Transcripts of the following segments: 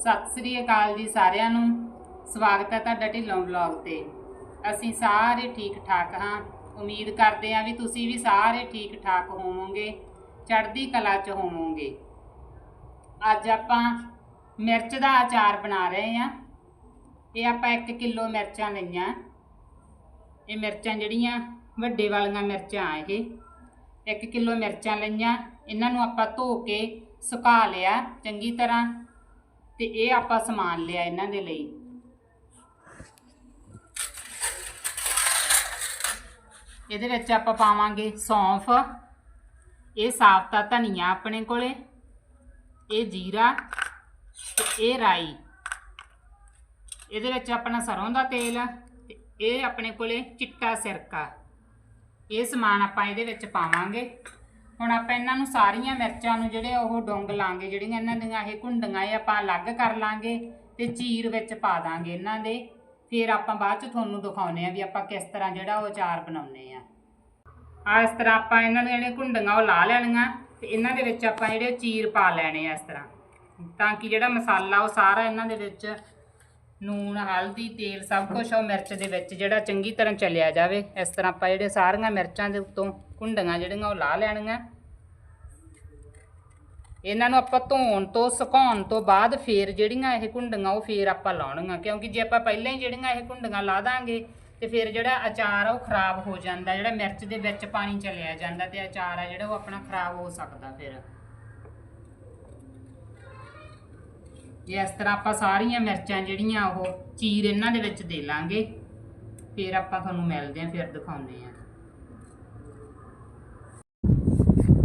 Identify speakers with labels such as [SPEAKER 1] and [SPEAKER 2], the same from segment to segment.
[SPEAKER 1] ਸਤਿ ਸ੍ਰੀ ਅਕਾਲ ਜੀ ਸਾਰਿਆਂ ਨੂੰ। ਸਵਾਗਤ ਹੈ ਤੁਹਾਡਾ ਢਿੱਲੋਂ ਵਲੌਗ ਤੇ। ਅਸੀਂ ਸਾਰੇ ਠੀਕ ਠਾਕ ਹਾਂ। ਉਮੀਦ ਕਰਦੇ ਹਾਂ ਵੀ ਤੁਸੀਂ ਵੀ ਸਾਰੇ ਠੀਕ ਠਾਕ ਹੋਵੋਗੇ, ਚੜ੍ਹਦੀ ਕਲਾ 'ਚ ਹੋਵੋਗੇ। ਅੱਜ ਆਪਾਂ ਮਿਰਚ ਦਾ ਅਚਾਰ ਬਣਾ ਰਹੇ ਹਾਂ। ਇਹ ਆਪਾਂ 1 ਕਿਲੋ ਮਿਰਚਾਂ ਲਈਆਂ। ਇਹ ਮਿਰਚਾਂ ਜਿਹੜੀਆਂ ਵੱਡੇ ਵਾਲੀਆਂ ਮਿਰਚਾਂ ਆ ਇਹ। 1 ਕਿਲੋ ਮਿਰਚਾਂ ਲਈਆਂ। ਇਹਨਾਂ ਨੂੰ ਆਪਾਂ ਧੋ ਕੇ ਸੁਕਾ ਲਿਆ। ਚੰਗੀ ਤਰ੍ਹਾਂ ਤੇ ਇਹ ਆਪਾਂ ਸਮਾਨ ਲਿਆ ਇਹਨਾਂ ਦੇ ਲਈ। ਇਹਦੇ ਵਿੱਚ ਆਪਾਂ ਪਾਵਾਂਗੇ ਸੌਂਫ, ਇਹ ਸਾਫਤਾ ਧਨੀਆ ਆਪਣੇ ਕੋਲੇ, ਇਹ ਜੀਰਾ ਤੇ ਇਹ ਰਾਈ। ਇਹਦੇ ਵਿੱਚ ਆਪਣਾ ਸਰੋਂ ਦਾ ਤੇਲ ਤੇ ਇਹ ਆਪਣੇ ਕੋਲੇ ਚਿੱਟਾ ਸਿਰਕਾ। ਇਹ ਸਮਾਨ ਆਪਾਂ ਇਹਦੇ ਵਿੱਚ ਪਾਵਾਂਗੇ। ਹੁਣ ਆਪਾਂ ਇਹਨਾਂ ਨੂੰ ਸਾਰੀਆਂ ਮਿਰਚਾਂ ਨੂੰ ਜਿਹੜੇ ਉਹ ਡੋਂਗ ਲਾਂਗੇ, ਜਿਹੜੀਆਂ ਇਹਨਾਂ ਦੀਆਂ ਇਹ ਘੁੰਡੀਆਂ ਇਹ ਆਪਾਂ ਅਲੱਗ ਕਰ ਲਾਂਗੇ ਤੇ ਚੀਰ ਵਿੱਚ ਪਾ ਦਾਂਗੇ ਇਹਨਾਂ ਦੇ। ਫਿਰ ਆਪਾਂ ਬਾਅਦ ਚ ਤੁਹਾਨੂੰ ਦਿਖਾਉਨੇ ਆ ਵੀ ਆਪਾਂ ਕਿਸ ਤਰ੍ਹਾਂ ਜਿਹੜਾ ਉਹ ਅਚਾਰ ਬਣਾਉਨੇ ਆ ਆ ਇਸ ਤਰ੍ਹਾਂ ਆਪਾਂ ਇਹਨਾਂ ਦੀਆਂ ਜਿਹੜੀਆਂ ਘੁੰਡੀਆਂ ਉਹ ਲਾ ਲੈਣੀਆਂ ਤੇ ਇਹਨਾਂ ਦੇ ਵਿੱਚ ਆਪਾਂ ਜਿਹੜੇ ਚੀਰ ਪਾ ਲੈਣੇ ਆ ਇਸ ਤਰ੍ਹਾਂ। ਤਾਂ ਕਿ ਜਿਹੜਾ ਮਸਾਲਾ ਉਹ ਸਾਰਾ ਇਹਨਾਂ ਦੇ ਵਿੱਚ ਨੂਣ, ਹਲਦੀ, ਤੇਲ ਸਭ ਕੁਝ ਉਹ ਮਿਰਚ ਦੇ ਵਿੱਚ ਜਿਹੜਾ ਚੰਗੀ ਤਰ੍ਹਾਂ ਚਲਿਆ ਜਾਵੇ। ਇਸ ਤਰ੍ਹਾਂ ਆਪਾਂ ਜਿਹੜੇ ਸਾਰੀਆਂ ਮਿਰਚਾਂ ਦੇ ਉੱਤੋਂ ਕੁੰਡੀਆਂ ਜਿਹੜੀਆਂ ਉਹ ਲਾ ਲੈਣੀਆਂ। ਇਹਨਾਂ ਨੂੰ ਆਪਾਂ ਧੋਣ ਤੋਂ, ਸੁਕਾਉਣ ਤੋਂ ਬਾਅਦ ਫੇਰ ਜਿਹੜੀਆਂ ਇਹ ਕੁੰਡੀਆਂ ਉਹ ਫੇਰ ਆਪਾਂ ਲਾਉਣੀਆਂ। ਕਿਉਂਕਿ ਜੇ ਆਪਾਂ ਪਹਿਲਾਂ ਹੀ ਜਿਹੜੀਆਂ ਇਹ ਕੁੰਡੀਆਂ ਲਾ ਦਾਂਗੇ, ਤੇ ਫਿਰ ਜਿਹੜਾ ਅਚਾਰ ਆ ਉਹ ਖਰਾਬ ਹੋ ਜਾਂਦਾ, ਜਿਹੜਾ ਮਿਰਚ ਦੇ ਵਿੱਚ ਪਾਣੀ ਚਲਿਆ ਜਾਂਦਾ ਤੇ ਅਚਾਰ ਆ ਜਿਹੜਾ ਉਹ ਆਪਣਾ ਖਰਾਬ ਹੋ ਸਕਦਾ ਫਿਰ। ਇਸ ਤਰ੍ਹਾਂ ਆਪਾਂ ਸਾਰੀਆਂ ਮਿਰਚਾਂ ਜਿਹੜੀਆਂ ਉਹ ਚੀਰ ਇਹਨਾਂ ਦੇ ਵਿੱਚ ਦੇ ਲਾਂਗੇ। ਫਿਰ ਆਪਾਂ ਤੁਹਾਨੂੰ ਮਿਲਦੇ ਆਂ ਫਿਰ ਦਿਖਾਉਂਦੇ ਆਂ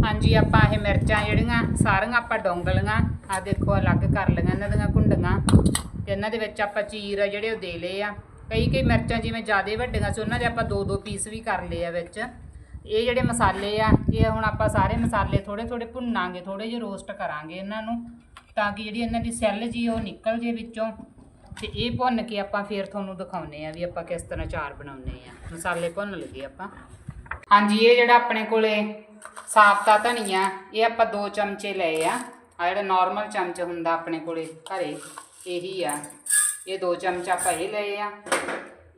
[SPEAKER 1] ਹਾਂਜੀ, ਆਪਾਂ ਇਹ ਮਿਰਚਾਂ ਜਿਹੜੀਆਂ, ਸਾਰੀਆਂ ਆਪਾਂ ਡੋਂਗ ਲੀਆਂ ਆ ਦੇਖੋ, ਅਲੱਗ ਕਰ ਲਈਆਂ ਇਹਨਾਂ ਦੀਆਂ ਕੁੰਡੀਆਂ। ਤੇ ਇਹਨਾਂ ਦੇ ਵਿੱਚ ਆਪਾਂ ਚੀਰ ਆ ਜਿਹੜੇ ਉਹ ਦੇ ਲਏ ਆ। ਕਈ ਕਈ ਮਿਰਚਾਂ ਜਿਵੇਂ ਜ਼ਿਆਦਾ ਵੱਡੀਆਂ ਸੀ, ਉਹਨਾਂ ਦੇ ਆਪਾਂ ਦੋ ਦੋ ਪੀਸ ਵੀ ਕਰ ਲਏ ਆ ਵਿੱਚ। ਇਹ ਜਿਹੜੇ ਮਸਾਲੇ ਆ, ਇਹ ਹੁਣ ਆਪਾਂ ਸਾਰੇ ਮਸਾਲੇ ਥੋੜੇ ਥੋੜੇ ਭੁੰਨਾਂਗੇ ਥੋੜੇ ਜਿਹੇ ਰੋਸਟ ਕਰਾਂਗੇ ਇਹਨਾਂ ਨੂੰ, ਤਾਂ ਕਿ ਜਿਹੜੀ ਇਹਨਾਂ ਦੀ ਸੈੱਲ ਜੀ ਉਹ ਨਿਕਲ ਜੇ ਵਿੱਚੋਂ। ਤੇ ਇਹ ਭੁੰਨ ਕੇ ਆਪਾਂ ਫੇਰ ਤੁਹਾਨੂੰ ਦਿਖਾਉਨੇ ਆ ਵੀ ਆਪਾਂ ਕਿਸ ਤਰ੍ਹਾਂ ਚਾਰ ਬਣਾਉਨੇ ਆ। ਮਸਾਲੇ ਭੁੰਨ ਲਈਏ ਆਪਾਂ। ਹਾਂਜੀ, ਇਹ ਜਿਹੜਾ ਆਪਣੇ ਕੋਲੇ ਸਾਫਤਾ ਧਨੀਆ ਇਹ ਆਪਾਂ 2 ਚਮਚੇ ਲਏ ਆ। ਆ ਜਿਹੜਾ ਨਾਰਮਲ ਚਮਚ ਹੁੰਦਾ ਆਪਣੇ ਕੋਲੇ ਘਰੇ, ਇਹੀ ਆ। ਇਹ 2 ਚਮਚ ਆਪਾਂ ਇਹ ਲਏ ਆ।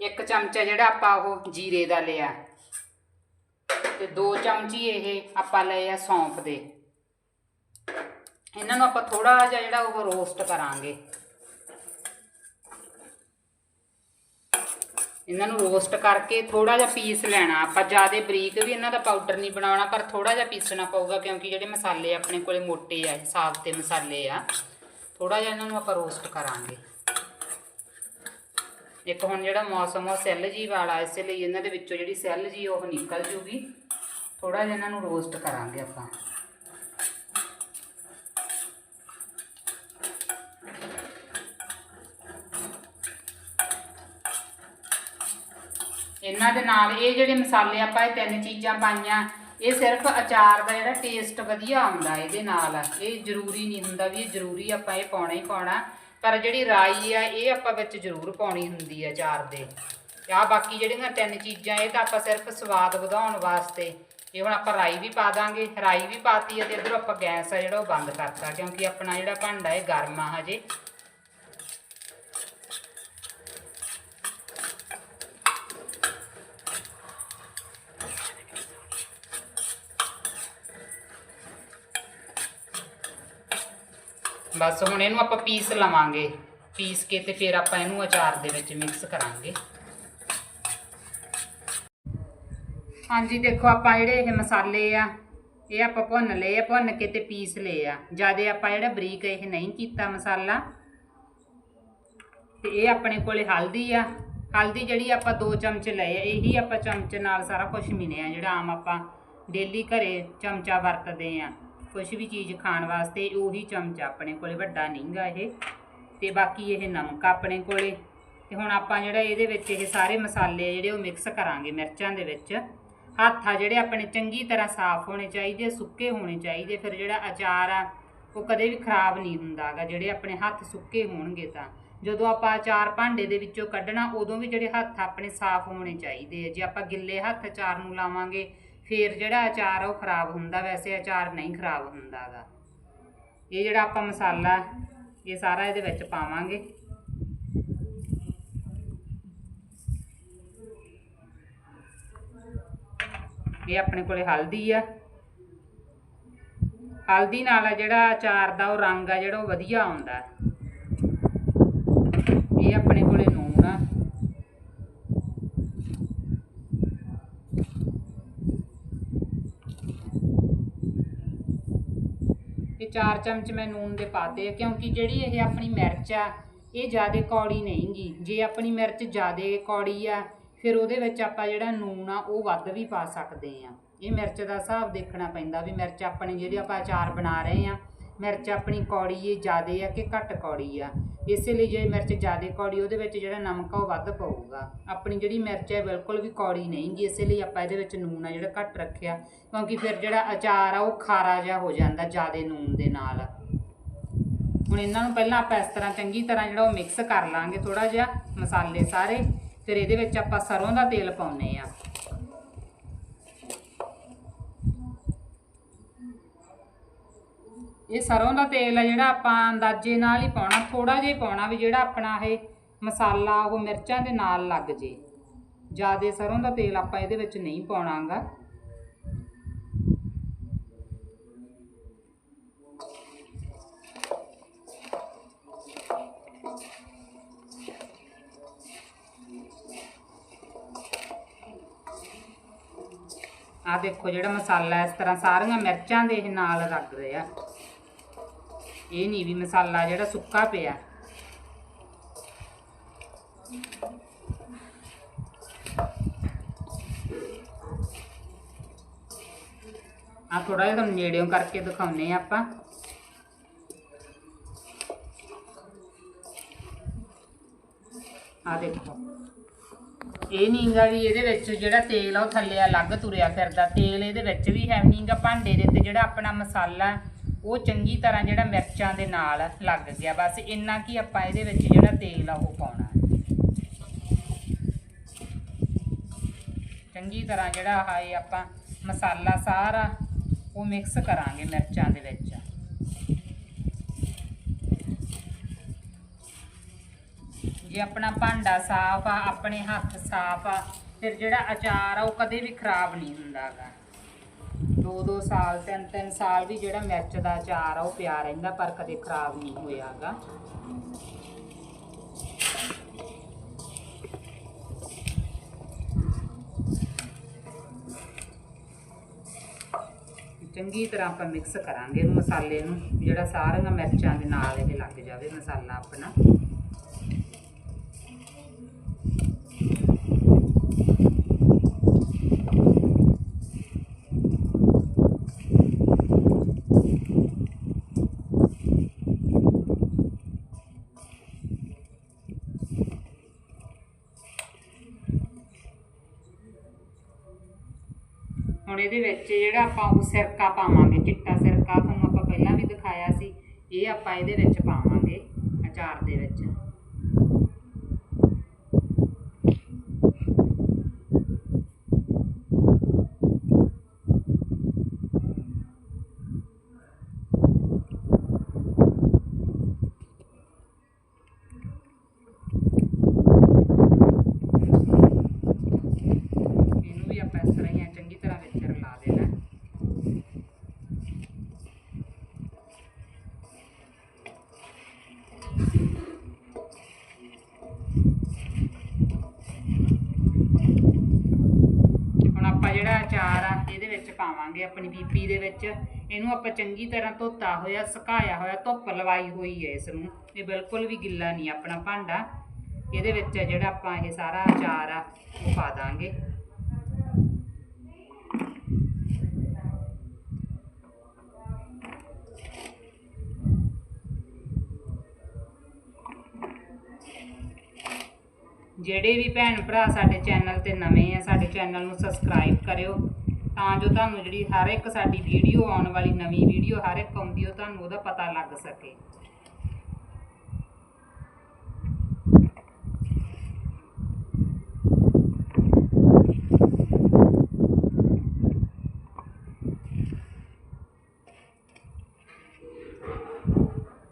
[SPEAKER 1] ਇੱਕ ਚਮਚਾ ਜਿਹੜਾ ਆਪਾਂ ਉਹ ਜੀਰੇ ਦਾ ਲਿਆ। ਤੇ 2 ਚਮਚੀ ਇਹ ਆਪਾਂ ਲਏ ਆ ਸੌਂਫ ਦੇ। ਇਹਨਾਂ ਨੂੰ ਆਪਾਂ ਥੋੜਾ ਜਿਹਾ ਜਿਹੜਾ ਉਹ ਰੋਸਟ ਕਰਾਂਗੇ। ਇਹਨਾਂ ਨੂੰ ਰੋਸਟ ਕਰਕੇ ਥੋੜਾ ਜਿਹਾ ਪੀਸ ਲੈਣਾ। ਆਪਾਂ ਜ਼ਿਆਦਾ ਬਰੀਕ ਵੀ ਇਹਨਾਂ ਦਾ ਪਾਊਡਰ ਨਹੀਂ ਬਣਾਉਣਾ, ਪਰ ਥੋੜਾ ਜਿਹਾ ਪੀਸਣਾ ਪਊਗਾ, ਕਿਉਂਕਿ ਜਿਹੜੇ ਮਸਾਲੇ ਆਪਣੇ ਕੋਲੇ ਮੋਟੇ ਆ ਸਾਫ਼ ਤੇ ਮਸਾਲੇ ਆ ਥੋੜਾ ਜਿਹਾ ਇਹਨਾਂ ਨੂੰ ਆਪਾਂ ਰੋਸਟ ਕਰਾਂਗੇ। ਇੱਕ ਹੁਣ ਜਿਹੜਾ ਮੌਸਮ ਉਹ ਸੈੱਲ ਜੀ ਵਾਲਾ, ਇਸੇ ਲਈ ਇਹਨਾਂ ਦੇ ਵਿੱਚੋਂ ਜਿਹੜੀ ਸੈੱਲ ਜੀ ਉਹ ਨਿਕਲ ਜੂਗੀ। ਥੋੜਾ ਜਿਹਾ ਇਹਨਾਂ ਨੂੰ ਰੋਸਟ ਕਰਾਂਗੇ ਆਪਾਂ। ਇਹਨਾਂ ਦੇ ਨਾਲ ਇਹ ਜਿਹੜੇ ਮਸਾਲੇ ਆਪਾਂ ਇਹ ਤਿੰਨ ਚੀਜ਼ਾਂ ਪਾਈਆਂ, ਇਹ ਸਿਰਫ ਅਚਾਰ ਦਾ ਜਿਹੜਾ ਟੇਸਟ ਵਧੀਆ ਆਉਂਦਾ ਇਹਦੇ ਨਾਲ। ਇਹ ਜ਼ਰੂਰੀ ਨਹੀਂ ਹੁੰਦਾ ਵੀ ਇਹ ਜ਼ਰੂਰੀ ਆਪਾਂ ਇਹ ਪਾਉਣਾ ਹੀ ਪਾਉਣਾ, ਪਰ ਜਿਹੜੀ ਰਾਈ ਆ, ਇਹ ਆਪਾਂ ਵਿੱਚ ਜ਼ਰੂਰ ਪਾਉਣੀ ਹੁੰਦੀ ਆ ਅਚਾਰ ਦੇ। ਤੇ ਆ ਬਾਕੀ ਜਿਹੜੀਆਂ ਤਿੰਨ ਚੀਜ਼ਾਂ, ਇਹ ਤਾਂ ਆਪਾਂ ਸਿਰਫ ਸਵਾਦ ਵਧਾਉਣ ਵਾਸਤੇ, ਇਹ ਹੁਣ ਆਪਾਂ ਰਾਈ ਵੀ ਪਾ ਦਾਂਗੇ। ਰਾਈ ਵੀ ਪਾਤੀ ਆ ਤੇ ਇਧਰ ਆਪਾਂ ਗੈਸ ਆ ਜਿਹੜਾ ਉਹ ਬੰਦ ਕਰਤਾ, ਕਿਉਂਕਿ ਆਪਣਾ ਜਿਹੜਾ ਭਾਂਡਾ ਇਹ ਗਰਮ ਆ ਹਜੇ। ਬਸ ਹੁਣ ਇਹਨੂੰ ਆਪਾਂ ਪੀਸ ਲਵਾਂਗੇ। ਪੀਸ ਕੇ ਤੇ ਫਿਰ ਆਪਾਂ ਇਹਨੂੰ ਅਚਾਰ ਦੇ ਵਿੱਚ ਮਿਕਸ ਕਰਾਂਗੇ। ਹਾਂਜੀ, ਦੇਖੋ ਆਪਾਂ ਜਿਹੜੇ ਇਹ ਮਸਾਲੇ ਆ, ਇਹ ਆਪਾਂ ਭੁੰਨ ਲਏ ਆ, ਭੁੰਨ ਕੇ ਤੇ ਪੀਸ ਲਏ ਆ। ਜ਼ਿਆਦਾ ਆਪਾਂ ਜਿਹੜਾ ਬਰੀਕ ਇਹ ਨਹੀਂ ਕੀਤਾ ਮਸਾਲਾ, ਤੇ ਇਹ ਆਪਣੇ ਕੋਲੇ ਹਲਦੀ ਆ। ਹਲਦੀ ਜਿਹੜੀ ਆਪਾਂ 2 ਚਮਚ ਲਏ ਆ, ਇਹੀ ਆਪਾਂ ਚਮਚ ਨਾਲ ਸਾਰਾ ਕੁਝ ਮਿਲਿਆ, ਜਿਹੜਾ ਆਮ ਆਪਾਂ ਡੇਲੀ ਘਰੇ ਚਮਚਾ ਵਰਤਦੇ ਆ। ਕੁਝ ਵੀ ਚੀਜ਼ ਖਾਣ ਵਾਸਤੇ, ਉਹੀ ਚਮਚਾ ਆਪਣੇ ਕੋਲੇ, ਵੱਡਾ ਨਹੀਂਗਾ ਇਹ। ਤੇ ਬਾਕੀ ਇਹ ਨਮਕ ਆਪਣੇ ਕੋਲੇ। ਤੇ ਹੁਣ ਆਪਾਂ ਜਿਹੜਾ ਇਹਦੇ ਵਿੱਚ ਇਹ ਸਾਰੇ ਮਸਾਲੇ ਜਿਹੜੇ ਉਹ ਮਿਕਸ ਕਰਾਂਗੇ ਮਿਰਚਾਂ ਦੇ ਵਿੱਚ। ਹੱਥ ਆ ਜਿਹੜੇ ਆਪਣੇ ਚੰਗੀ ਤਰ੍ਹਾਂ ਸਾਫ਼ ਹੋਣੇ ਚਾਹੀਦੇ, ਸੁੱਕੇ ਹੋਣੇ ਚਾਹੀਦੇ। ਫਿਰ ਜਿਹੜਾ ਅਚਾਰ ਆ, ਉਹ ਕਦੇ ਵੀ ਖਰਾਬ ਨਹੀਂ ਹੁੰਦਾਗਾ, ਜਿਹੜੇ ਆਪਣੇ ਹੱਥ ਸੁੱਕੇ ਹੋਣਗੇ ਤਾਂ। ਜਦੋਂ ਆਪਾਂ ਅਚਾਰ ਭਾਂਡੇ ਦੇ ਵਿੱਚੋਂ ਕੱਢਣਾ, ਉਦੋਂ ਵੀ ਜਿਹੜੇ ਹੱਥ ਆਪਣੇ ਸਾਫ਼ ਹੋਣੇ ਚਾਹੀਦੇ ਆ। ਜੇ ਆਪਾਂ ਗਿੱਲੇ ਹੱਥ ਅਚਾਰ ਨੂੰ ਲਾਵਾਂਗੇ ਫਿਰ ਜਿਹੜਾ ਅਚਾਰ ਆ ਉਹ ਖਰਾਬ ਹੁੰਦਾ, ਵੈਸੇ ਅਚਾਰ ਨਹੀਂ ਖਰਾਬ ਹੁੰਦਾਗਾ। ਇਹ ਜਿਹੜਾ ਆਪਾਂ ਮਸਾਲਾ, ਇਹ ਸਾਰਾ ਇਹਦੇ ਵਿੱਚ ਪਾਵਾਂਗੇ। ਇਹ ਆਪਣੇ ਕੋਲੇ ਹਲਦੀ ਆ। ਹਲਦੀ ਨਾਲ ਜਿਹੜਾ ਅਚਾਰ ਦਾ ਉਹ ਰੰਗ ਆ ਜਿਹੜਾ ਉਹ ਵਧੀਆ ਆਉਂਦਾ ਹੈ। ਇਹ ਆਪਣੇ ਕੋਲੇ ਨੂਣ ਆ ਇਹ 4 ਚਮਚ ਮੈਂ ਨੂਨ ਦੇ ਪਾਤੇ ਕਿਉਂਕਿ ਜਿਹੜੀ ਇਹ ਆਪਣੀ ਮਿਰਚ ਆ, ਇਹ ਜ਼ਿਆਦਾ ਕੌੜੀ ਨਹੀਂਗੀ। ਜੇ ਆਪਣੀ ਮਿਰਚ ਜ਼ਿਆਦਾ ਕੌੜੀ ਆ, ਫਿਰ ਉਹਦੇ ਵਿੱਚ ਆਪਾਂ ਜਿਹੜਾ ਨੂਨ ਆ, ਉਹ ਵੱਧ ਵੀ ਪਾ ਸਕਦੇ ਆ। ਇਹ ਮਿਰਚ ਦਾ ਹਿਸਾਬ ਦੇਖਣਾ ਪੈਂਦਾ ਵੀ ਮਿਰਚ ਆਪਣੇ ਜਿਹੜੇ ਆਪਾਂ ਅਚਾਰ ਬਣਾ ਰਹੇ ਆ ਮਿਰਚ ਆਪਣੀ ਕੌੜੀ ਇਹ ਜ਼ਿਆਦਾ ਆ ਕਿ ਘੱਟ ਕੌੜੀ ਆ। ਇਸੇ ਲਈ ਜੇ ਮਿਰਚ ਜ਼ਿਆਦਾ ਕੌੜੀ, ਉਹਦੇ ਵਿੱਚ ਜਿਹੜਾ ਨਮਕ ਆ ਉਹ ਵੱਧ ਪਊਗਾ। ਆਪਣੀ ਜਿਹੜੀ ਮਿਰਚ ਹੈ ਬਿਲਕੁਲ ਵੀ ਕੌੜੀ ਨਹੀਂ ਨਹੀਂਗੀ ਇਸੇ ਲਈ ਆਪਾਂ ਇਹਦੇ ਵਿੱਚ ਨੂਨ ਆ ਜਿਹੜਾ ਘੱਟ ਰੱਖਿਆ, ਕਿਉਂਕਿ ਫਿਰ ਜਿਹੜਾ ਅਚਾਰ ਆ, ਉਹ ਖਾਰਾ ਜਿਹਾ ਹੋ ਜਾਂਦਾ ਜ਼ਿਆਦਾ ਨੂਨ ਦੇ ਨਾਲ। ਹੁਣ ਇਹਨਾਂ ਨੂੰ ਪਹਿਲਾਂ ਆਪਾਂ ਇਸ ਤਰ੍ਹਾਂ ਚੰਗੀ ਤਰ੍ਹਾਂ ਜਿਹੜਾ ਉਹ ਮਿਕਸ ਕਰ ਲਾਂਗੇ ਥੋੜਾ ਜਿਹਾ ਮਸਾਲੇ ਸਾਰੇ। ਫਿਰ ਇਹਦੇ ਵਿੱਚ ਆਪਾਂ ਸਰੋਂ ਦਾ ਤੇਲ ਪਾਉਨੇ ਆ। ਇਹ ਸਰੋਂ ਦਾ ਤੇਲ ਆ ਜਿਹੜਾ ਆਪਾਂ ਅੰਦਾਜ਼ੇ ਨਾਲ ਹੀ ਪਾਉਣਾ ਥੋੜਾ ਜਿਹਾ ਪਾਉਣਾ ਵੀ ਜਿਹੜਾ ਆਪਣਾ ਇਹ ਮਸਾਲਾ, ਉਹ ਮਿਰਚਾਂ ਦੇ ਨਾਲ ਲੱਗ ਜੇ। ਜ਼ਿਆਦਾ ਸਰੋਂ ਦਾ ਤੇਲ ਆਪਾਂ ਇਹਦੇ ਵਿੱਚ ਨਹੀਂ ਪਾਉਣਾਗਾ। ਆ ਦੇਖੋ ਜਿਹੜਾ ਮਸਾਲਾ ਇਸ ਤਰ੍ਹਾਂ ਸਾਰੀਆਂ ਮਿਰਚਾਂ ਦੇ ਇਹ ਨਾਲ ਲੱਗ ਰਿਹਾ। ਇਹ ਨਹੀਂ ਵੀ ਮਸਾਲਾ ਜਿਹੜਾ ਸੁੱਕਾ ਪਿਆ। ਆ ਥੋੜਾ ਜਿਹਾ ਤੁਹਾਨੂੰ ਨੇੜਿਓਂ ਕਰਕੇ ਦਿਖਾਉਨੇ ਆ ਆਪਾਂ। ਆ ਦੇਖੋ। ਇਹ ਨਹੀਂਗਾ ਵੀ ਇਹਦੇ ਵਿੱਚ ਜਿਹੜਾ ਤੇਲ ਆ ਉਹ ਥੱਲੇ ਅਲੱਗ ਤੁਰਿਆ ਫਿਰਦਾ। ਤੇਲ ਇਹਦੇ ਵਿੱਚ ਵੀ ਹੈ ਨਹੀਂਗਾ ਭਾਂਡੇ ਦੇ ਤੇ ਜਿਹੜਾ ਆਪਣਾ ਮਸਾਲਾ ਉਹ ਚੰਗੀ ਤਰ੍ਹਾਂ ਜਿਹੜਾ ਮਿਰਚਾਂ ਦੇ ਨਾਲ ਲੱਗ ਗਿਆ। ਬਸ ਇੰਨਾ ਕੀ ਆਪਾਂ ਇਹਦੇ ਵਿੱਚ ਜਿਹੜਾ ਤੇਲ ਆ ਉਹ ਪਾਉਣਾ ਚੰਗੀ ਤਰ੍ਹਾਂ ਜਿਹੜਾ ਆ ਇਹ ਆਪਾਂ ਮਸਾਲਾ ਸਾਰਾ ਉਹ ਮਿਕਸ ਕਰਾਂਗੇ ਮਿਰਚਾਂ ਦੇ ਵਿੱਚ। ਜੇ ਆਪਣਾ ਭਾਂਡਾ ਸਾਫ਼ ਆ, ਆਪਣੇ ਹੱਥ ਸਾਫ਼ ਆ, ਫਿਰ ਜਿਹੜਾ ਅਚਾਰ ਆ ਉਹ ਕਦੇ ਵੀ ਖਰਾਬ ਨਹੀਂ ਹੁੰਦਾਗਾ। ਦੋ ਦੋ ਸਾਲ ਤਿੰਨ ਤਿੰਨ ਸਾਲ ਵੀ ਜਿਹੜਾ ਮਿਰਚ ਦਾ ਅਚਾਰ ਆ, ਉਹ ਪਿਆ ਰਹਿੰਦਾ, ਪਰ ਕਦੇ ਖਰਾਬ ਨਹੀਂ ਹੋਇਆਗਾ। ਚੰਗੀ ਤਰ੍ਹਾਂ ਆਪਾਂ ਮਿਕਸ ਕਰਾਂਗੇ ਇਹਨੂੰ, ਮਸਾਲੇ ਨੂੰ, ਜਿਹੜਾ ਸਾਰੀਆਂ ਮਿਰਚਾਂ ਦੇ ਨਾਲ ਇਹ ਲੱਗ ਜਾਵੇ, ਮਸਾਲਾ ਆਪਣਾ ਹੁਣ ਇਹਦੇ ਵਿੱਚ ਜਿਹੜਾ ਆਪਾਂ ਉਹ ਸਿਰਕਾ ਪਾਵਾਂਗੇ, ਚਿੱਟਾ ਸਿਰਕਾ, ਤੁਹਾਨੂੰ ਆਪਾਂ ਪਹਿਲਾਂ ਵੀ ਦਿਖਾਇਆ ਸੀ, ਇਹ ਆਪਾਂ ਇਹਦੇ ਵਿੱਚ ਪਾਵਾਂਗੇ ਅਚਾਰ ਦੇ ਵਿੱਚ ਇਹਨੂੰ ਵੀ ਆਪਾਂ ਇਸ ਤਰ੍ਹਾਂ ਹੀ ਐਂ ਚੰਗੀ ਤਰ੍ਹਾਂ ਵਿੱਚ ਰਲਾ ਦੇਣਾ ਹੁਣ ਆਪਾਂ ਜਿਹੜਾ ਅਚਾਰ ਆ ਇਹਦੇ ਵਿੱਚ ਪਾਵਾਂਗੇ ਆਪਣੀ ਪੀਪੀ ਦੇ ਵਿੱਚ। ਇਹਨੂੰ ਆਪਾਂ ਚੰਗੀ ਤਰ੍ਹਾਂ ਧੋਤਾ ਹੋਇਆ, ਸੁਕਾਇਆ ਹੋਇਆ, ਧੁੱਪ ਲਵਾਈ ਹੋਈ ਹੈ ਇਸ ਨੂੰ ਇਹ ਬਿਲਕੁਲ ਵੀ ਗਿੱਲਾ ਨਹੀਂ ਆਪਣਾ ਭਾਂਡਾ। ਇਹਦੇ ਵਿੱਚ ਜਿਹੜਾ ਆਪਾਂ ਇਹ ਸਾਰਾ ਅਚਾਰ ਆ, ਉਹ ਪਾ ਦਾਂਗੇ। ਜਿਹੜੇ ਵੀ ਭੈਣ ਭਰਾ ਸਾਡੇ ਚੈਨਲ ਤੇ ਨਵੇਂ ਆ, ਸਾਡੇ ਚੈਨਲ ਨੂੰ ਸਬਸਕ੍ਰਾਈਬ ਕਰਿਓ। ਤਾਂ ਜੋ ਤੁਹਾਨੂੰ ਜਿਹੜੀ ਹਰ ਇੱਕ ਸਾਡੀ ਵੀਡੀਓ ਆਉਣ ਵਾਲੀ ਨਵੀਂ ਵੀਡੀਓ ਹਰ ਇੱਕ ਆਉਂਦੀ ਉਹ ਤੁਹਾਨੂੰ ਉਹਦਾ ਪਤਾ ਲੱਗ ਸਕੇ।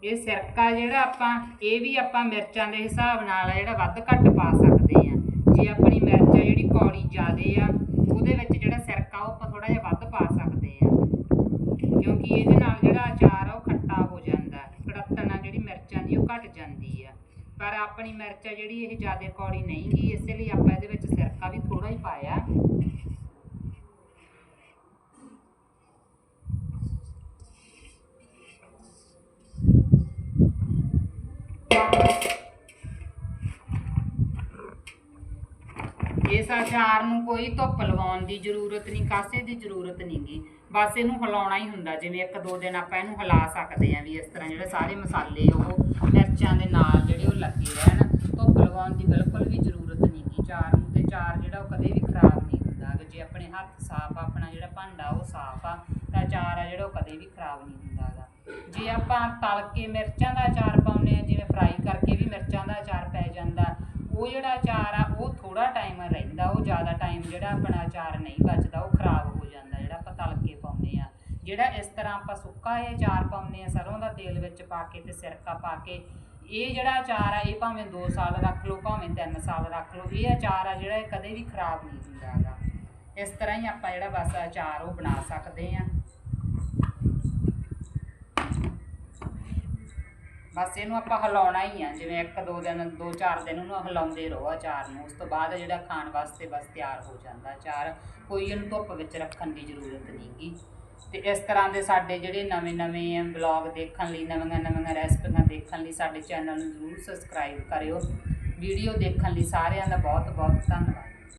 [SPEAKER 1] ਇਹ ਸਿਰਕਾ ਜਿਹੜਾ ਆਪਾਂ, ਇਹ ਵੀ ਆਪਾਂ ਮਿਰਚਾਂ ਦੇ ਹਿਸਾਬ ਨਾਲ ਜਿਹੜਾ ਵੱਧ ਘੱਟ ਪਾ ਸਕਦੇ ਆ। ਜੇ ਆਪਣੀ ਮਿਰਚ ਜਿਹੜੀ ਕੌੜੀ ਜ਼ਿਆਦੇ ਆ ਉਹਦੇ ਵਿੱਚ ਜਿਹੜਾ ਸਿਰਕਾ, ਉਹ ਆਪਾਂ ਥੋੜਾ ਜਿਹਾ ਵੱਧ ਪਾ ਸਕਦੇ ਆ ਕਿਉਂਕਿ ਇਹਦੇ ਨਾਲ ਜਿਹੜਾ ਅਚਾਰ ਆ, ਉਹ ਖੱਟਾ ਹੋ ਜਾਂਦਾ ਕੜੱਤਣ ਆ, ਜਿਹੜੀ ਮਿਰਚਾਂ ਦੀ, ਉਹ ਘਟ ਜਾਂਦੀ ਆ। ਪਰ ਆਪਣੀ ਮਿਰਚ ਆ ਜਿਹੜੀ, ਇਹ ਜ਼ਿਆਦਾ ਕੌੜੀ ਨਹੀਂ ਗਈ ਇਸੇ ਲਈ ਆਪਾਂ ਇਹਦੇ ਵਿੱਚ ਸਿਰਕਾ ਵੀ ਥੋੜਾ ਹੀ ਪਾਇਆ। ਅਚਾਰ ਨੂੰ ਕੋਈ ਧੁੱਪ ਲਵਾਉਣ ਦੀ ਜ਼ਰੂਰਤ ਨਹੀਂ, ਕਾਸੇ ਦੀ ਜ਼ਰੂਰਤ ਨਹੀਂਗੀ ਬਸ ਇਹਨੂੰ ਹਿਲਾਉਣਾ ਹੀ ਹੁੰਦਾ, ਜਿਵੇਂ ਇੱਕ ਦੋ ਦਿਨ ਆਪਾਂ ਇਹਨੂੰ ਹਿਲਾ ਸਕਦੇ ਆਂ ਵੀ ਇਸ ਤਰ੍ਹਾਂ ਜਿਹੜੇ ਸਾਰੇ ਮਸਾਲੇ ਉਹ ਮਿਰਚਾਂ ਦੇ ਨਾਲ ਜਿਹੜੇ ਉਹ ਲੱਗੇ ਰਹਿਣ, ਧੁੱਪ ਲਵਾਉਣ ਦੀ ਬਿਲਕੁਲ ਵੀ ਜ਼ਰੂਰਤ ਨਹੀਂਗੀ ਚਾਰ ਨੂੰ ਤੇ ਚਾਰ ਜਿਹੜਾ ਉਹ ਕਦੇ ਵੀ ਖਰਾਬ ਨਹੀਂ ਹੁੰਦਾ ਗਾ। ਜੇ ਆਪਣੇ ਹੱਥ ਸਾਫ਼ ਆ, ਆਪਣਾ ਜਿਹੜਾ ਭਾਂਡਾ ਉਹ ਸਾਫ਼ ਆ, ਤਾਂ ਚਾਰ ਆ ਜਿਹੜਾ ਉਹ ਕਦੇ ਵੀ ਖਰਾਬ ਨਹੀਂ ਹੁੰਦਾ ਗਾ। ਜੇ ਆਪਾਂ ਤਲ ਕੇ ਮਿਰਚਾਂ ਦਾ ਅਚਾਰ ਪਾਉਂਦੇ ਆ ਜਿਵੇਂ ਫਰਾਈ ਕਰਕੇ ਵੀ ਮਿਰਚਾਂ ਦਾ ਅਚਾਰ ਪੈ ਜਾਂਦਾ ਉਹ ਜਿਹੜਾ ਅਚਾਰ ਆ, ਉਹ ਥੋੜਾ ਟਾਈਮ ਰਹਿੰਦਾ, ਉਹ ਜ਼ਿਆਦਾ ਟਾਈਮ ਜਿਹੜਾ ਆਪਣਾ ਅਚਾਰ ਨਹੀਂ ਬਚਦਾ, ਉਹ ਖਰਾਬ ਹੋ ਜਾਂਦਾ, ਜਿਹੜਾ ਆਪਾਂ ਤਲ ਕੇ ਪਾਉਂਦੇ ਆ। ਜਿਹੜਾ ਇਸ ਤਰ੍ਹਾਂ ਆਪਾਂ ਸੁੱਕਾ ਇਹ ਅਚਾਰ ਪਾਉਂਦੇ ਆ, ਸਰੋਂ ਦਾ ਤੇਲ ਵਿੱਚ ਪਾ ਕੇ ਤੇ ਸਿਰਕਾ ਪਾ ਕੇ, ਇਹ ਜਿਹੜਾ ਅਚਾਰ ਆ, ਇਹ ਭਾਵੇਂ 2 ਸਾਲ ਰੱਖ ਲਓ, ਭਾਵੇਂ 3 ਸਾਲ ਰੱਖ ਲਓ, ਇਹ ਅਚਾਰ ਆ ਜਿਹੜਾ ਇਹ ਕਦੇ ਵੀ ਖਰਾਬ ਨਹੀਂ ਹੁੰਦਾ ਹੈਗਾ। ਇਸ ਤਰ੍ਹਾਂ ਹੀ ਆਪਾਂ ਜਿਹੜਾ ਬਸ ਅਚਾਰ ਉਹ ਬਣਾ ਸਕਦੇ ਆ। ਬਸ ਇਹਨੂੰ ਆਪਾਂ ਹਿਲਾਉਣਾ ਹੀ ਆ, ਜਿਵੇਂ ਇੱਕ, ਦੋ ਦਿਨ, ਦੋ, ਚਾਰ ਦਿਨ ਉਹਨੂੰ ਹਿਲਾਉਂਦੇ ਰਹੋ ਅਚਾਰ ਨੂੰ, ਉਸ ਤੋਂ ਬਾਅਦ ਜਿਹੜਾ ਖਾਣ ਵਾਸਤੇ ਬਸ ਤਿਆਰ ਹੋ ਜਾਂਦਾ ਅਚਾਰ ਕੋਈ ਇਹਨੂੰ ਧੁੱਪ ਵਿੱਚ ਰੱਖਣ ਦੀ ਜ਼ਰੂਰਤ ਨਹੀਂਗੀ ਤੇ ਇਸ ਤਰ੍ਹਾਂ ਦੇ ਸਾਡੇ ਜਿਹੜੇ ਨਵੇਂ-ਨਵੇਂ ਬਲੌਗ ਦੇਖਣ ਲਈ ਨਵੀਆਂ-ਨਵੀਆਂ ਰੈਸਪੀਆਂ ਦੇਖਣ ਲਈ ਸਾਡੇ ਚੈਨਲ ਨੂੰ ਜ਼ਰੂਰ ਸਬਸਕ੍ਰਾਈਬ ਕਰਿਓ। ਵੀਡੀਓ ਦੇਖਣ ਲਈ ਸਾਰਿਆਂ ਦਾ ਬਹੁਤ-ਬਹੁਤ ਧੰਨਵਾਦ।